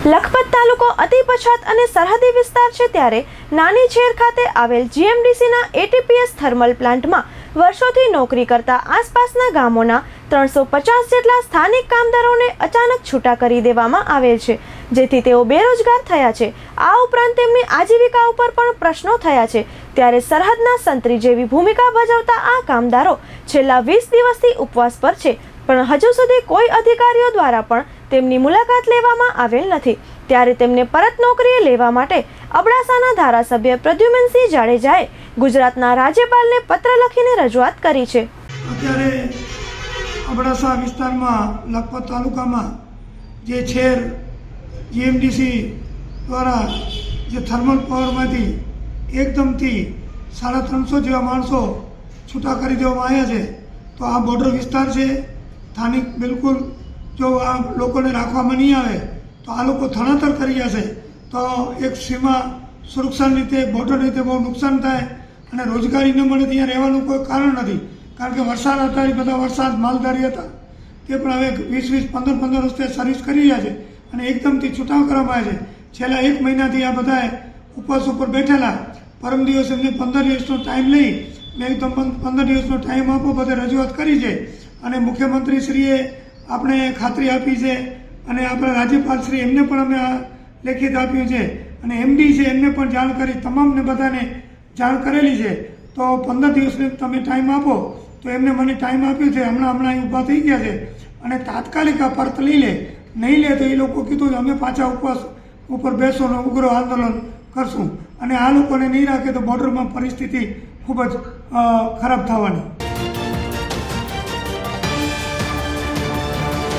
લખપત તાલુકો અતિ પછાત અને સરહદી વિસ્તાર છે ત્યારે નાની છેર ખાતે આવેલ જીએમડીસીના એટીપીએસ થર્મલ પ્લાન્ટમાં વર્ષોથી નોકરી કરતા આસપાસના ગામોના ત્રણસો પચાસ જેટલા સ્થાનિક કામદારોને અચાનક છૂટા કરી દેવામાં આવેલ છે. જેથી તેઓ બેરોજગાર થયા છે. આ ઉપરાંત તેમની આજીવિકા ઉપર પણ પ્રશ્નો થયા છે. ત્યારે સરહદના સંતરી જેવી ભૂમિકા ભજવતા આ કામદારો છેલ્લા વીસ દિવસથી ઉપવાસ પર છે. પણ હજુ સુધી કોઈ અધિકારીઓ દ્વારા પણ તેમની મુલાકાત લેવામાં આવેલ નથી. ત્યારે તેમને પરત નોકરીએ લેવા માટે અબડાસાના ધારાસભ્ય પ્રદ્યુમનસિંહ જાડેજાએ ગુજરાતના રાજ્યપાલને પત્ર લખીને રજૂઆત કરી છે. અત્યારે અબડાસા વિસ્તારમાં લખપત તાલુકામાં જે છેર જીએમડીસી દ્વારા જે થર્મલ પાવરમાંથી એકદમથી સાડા ત્રણસો જેવા માણસો છૂટા કરી દેવામાં આવ્યા છે. તો આ બોર્ડર વિસ્તાર છે. સ્થાનિક બિલકુલ જો આ લોકોને રાખવામાં નહીં આવે, તો આ લોકો થણાતર કરી જશે. તો એક સીમા સુરક્ષાની રીતે બોર્ડર રીતે બહુ નુકસાન થાય અને રોજગારી ન મળે ત્યાં રહેવાનું કોઈ કારણ નથી. કારણ કે વરસાદ હતા એ બધા વરસાદ માલધારી હતા. તે પણ હવે વીસ વીસ, પંદર પંદર વસ્તુ સર્વિસ કરી રહ્યા છે અને એકદમથી છૂટાવ કરવામાં આવે છે. છેલ્લા એક મહિનાથી આ બધાએ ઉપવાસ ઉપર બેઠેલા. પરમ દિવસ એમને પંદર દિવસનો ટાઈમ લઈ, મેં એકદમ પંદર દિવસનો ટાઈમ આપો, બધે રજૂઆત કરી છે. અને મુખ્યમંત્રીશ્રીએ આપણે ખાતરી આપી છે અને આપણા રાજ્યપાલશ્રી એમને પણ અમે આ લેખિત આપ્યું છે. અને એમડી છે, એમને પણ જાણ કરી તમામને બધાને જાણ કરેલી છે. તો પંદર દિવસને તમે ટાઈમ આપો. તો એમને મને ટાઈમ આપ્યો છે, હમણાં હમણાં અહીં ઊભા થઈ ગયા છે. અને તાત્કાલિક આ પરત લઈ લે. નહીં લે તો એ લોકો કીધું અમે પાછા ઉપવાસ ઉપર બેસો ને ઉગ્ર આંદોલન કરશું. અને આ લોકોને નહીં રાખે તો બોર્ડરમાં પરિસ્થિતિ ખૂબ જ ખરાબ થવાની.